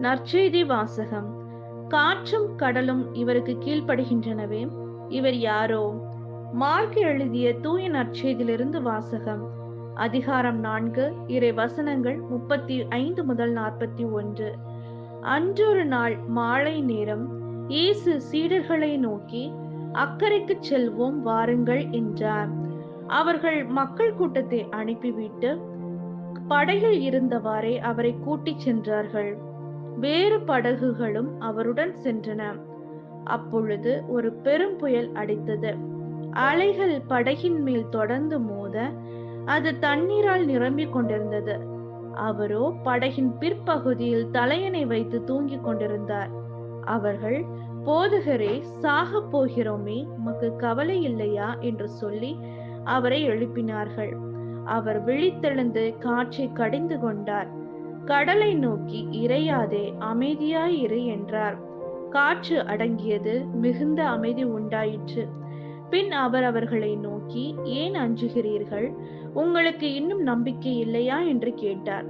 நற்செய்தி வாசகம். காற்றும் கடலும் இவருக்கு கீழ்ப்படுகின்றனவே. இவர் யாரோ? மார்க் எழுதிய தூய நற்செய்தியிலிருந்து வாசகம். அதிகாரம் நான்கு இறை வசனங்கள் முப்பத்தி ஐந்து முதல் நாற்பத்தி ஒன்று. அன்றொரு நாள் மாலை நேரம் இயேசு சீடர்களை நோக்கி அக்கறைக்கு செல்வோம் வாருங்கள் என்றார். அவர்கள் மக்கள் கூட்டத்தை அனுப்பிவிட்டு படகில் இருந்தவாறே அவரை கூட்டிச் சென்றார்கள். வேறு படகுகளும் அவருடன் சென்றன. அப்பொழுது ஒரு பெரும் புயல் அடித்தது. அலைகள் படகின் மேல் தொடர்ந்து மோத அது தண்ணீரால் நிரம்பிக் கொண்டிருந்தது. அவரோ படகின் பிற்பகுதியில் தலையணை வைத்து தூங்கிக் கொண்டிருந்தார். அவர்கள் போதகரே சாகப் போகிறோமே உமக்கு கவலை இல்லையா? என்று சொல்லி அவரை எழுப்பினார்கள். அவர் விழித்தெழுந்து காற்றை கடிந்து கொண்டார். கடலை நோக்கி இறையாதே அமைதியாயிரு என்றார். காற்று அடங்கியது மிகுந்த அமைதி உண்டாயிற்று. பின் அவர் அவர்களை நோக்கி ஏன் அஞ்சுகிறீர்கள்? உங்களுக்கு இன்னும் நம்பிக்கை இல்லையா? என்று கேட்டார்.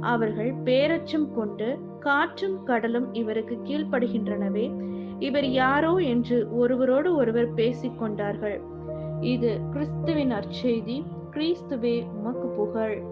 அவர்கள் பேரச்சம் கொண்டு காற்றும் கடலும் இவருக்கு கீழ்ப்படுகின்றனவே இவர் யாரோ என்று ஒருவரோடு ஒருவர் பேசிக்கொண்டார்கள் இது கிறிஸ்துவின் அற்செய்தி கிறிஸ்துவே உமக்கு புகழ்.